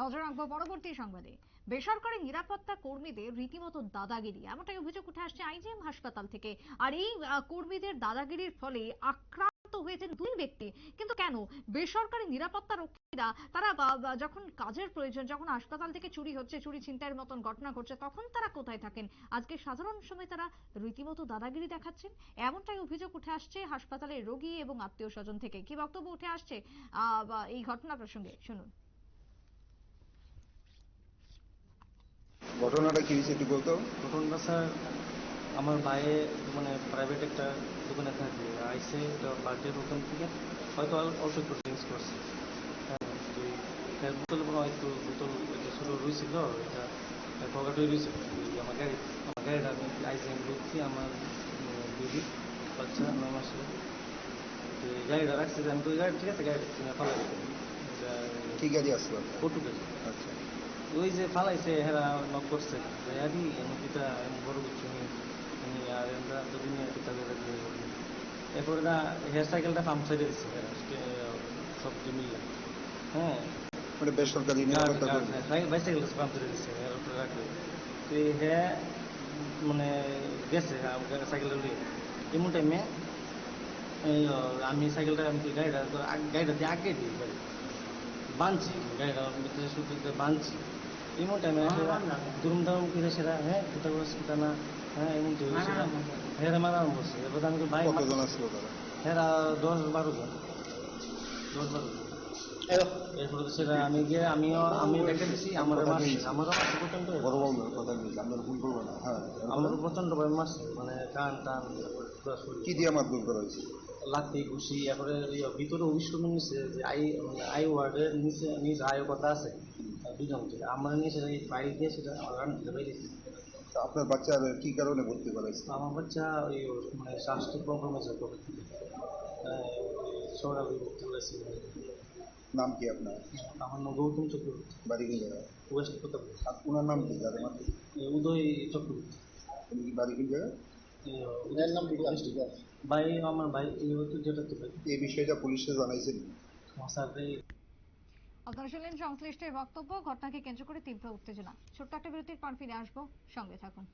নজর রাখব পরবর্তী সংবাদে। বেসরকারি নিরাপত্তা কর্মীদের রীতিমতো দাদাগিরি, এমনটাই অভিযোগ উঠে আসছে আইজিএম হাসপাতাল থেকে। আর এই কর্মীদের দাদাগিরির ফলে আক্রান্ত হয়েছেন দুই ব্যক্তি। কিন্তু কেন? বেসরকারি নিরাপত্তা রক্ষীরা, তারা যখন কাজের প্রয়োজন, যখন হাসপাতাল থেকে চুরি হচ্ছে, চুরি ছিনতাইয়ের মতন ঘটনা ঘটছে, তখন তারা কোথায় থাকেন? আজকে সাধারণ সময় তারা রীতিমতো দাদাগিরি দেখাচ্ছেন, এমনটাই অভিযোগ উঠে আসছে হাসপাতালের রোগী এবং আত্মীয় স্বজন থেকে। কি বক্তব্য উঠে আসছে? এই ঘটনা প্রসঙ্গে শুনুন। ঘটনাটা কি হয়েছে একটু বলতো? ঘটনাটা স্যার আমার ভাইয়ে মানে প্রাইভেট একটা দোকানে থাকে আইসে বার্থডের দোকান থেকে হয়তো অল- অল্প একটু ড্রিঙ্কস করছে। হ্যাঁ বোতল মনে হয় বোতল ছোটো রয়েছিল এটা পকেটে রয়েছিল আমার গাড়ি আমার গাড়িটা আমি আইসে ঢুকছি আমার বেবি বাচ্চা তো এই গাড়িটা রাখছে আমি তো গাড়ি ঠিক আছে গাড়ি ফালাই কি গাড়ি আসলো? পর্তুগেজ আচ্ছা। ওই যে ফালাইছে হেরা নক করছে। আদি নদীটা বড় কিছু নেই। আমি আর একটা দিয়ে এরপরে না হেয়ার সাইকেলটা পাম্প সাইডে দিচ্ছে সব মিললে হ্যাঁ। মানে বেসরকারি বাইসাইকেল পাম্প সাইডে দিচ্ছে এর উপরে তো হ্যাঁ মানে গেছে সাইকেলটা নিয়ে এমন টাইমে আমি সাইকেলটা আমি গাড়িটা গাড়িটা দিয়ে আগে দিই বানছি গাড়িটা ভিতরে সুতিতে এমন টাইমে দারুম করে সেটা হ্যাঁ করে সেটা না হ্যাঁ এমন তো হ্যাঁ মারা বসে এবার আমি তো ভাই কতজন আসলো তারা? হ্যাঁ দশ বারো জন। দশ বারো জন। এরপরে তো সেটা আমি গিয়ে আমিও আমি দেখে দিছি আমার মারছে আমারও মারছে প্রচণ্ড বড় বড় কথা বলছি আপনার ভুল করব না। হ্যাঁ আমারও প্রচণ্ড মানে কান টান কি দিয়ে মারধর করা হয়েছে? লাত্তি ঘুষি এরপরে ভিতরে অভিষ্করণ নিচ্ছে যে আই মানে আই ওয়ার্ডের নিচে নিজ আয় কথা আছে দুজন থেকে আমরা নিয়ে সেটা ফাইল দিয়ে সেটা রান করে বেরিয়েছি তা আপনার বাচ্চার কি কারণে ভর্তি করা হয়েছে আমার বাচ্চা ওই মানে স্বাস্থ্য প্রবলেম আছে থেকে। সৌরভ ভর্তি করেছি। নাম কি আপনার? আমার নাম গৌতম চক্রবর্তী। বাড়ি কোন জায়গায়? ওয়েস্ট কোথাও ওনার নাম কি মারতে উদয় চক্রবর্তী। বাড়ি কোন জায়গায়? ভাই আমার ভাই এই হতো যেটা তো এই বিষয়টা পুলিশে জানাইছেন। আপনারা শুনলেন সংশ্লিষ্টের বক্তব্য ঘটনাকে কেন্দ্র করে তীব্র উত্তেজনা। ছোট্ট একটা বিরতির পর ফিরে আসব। সঙ্গে থাকুন।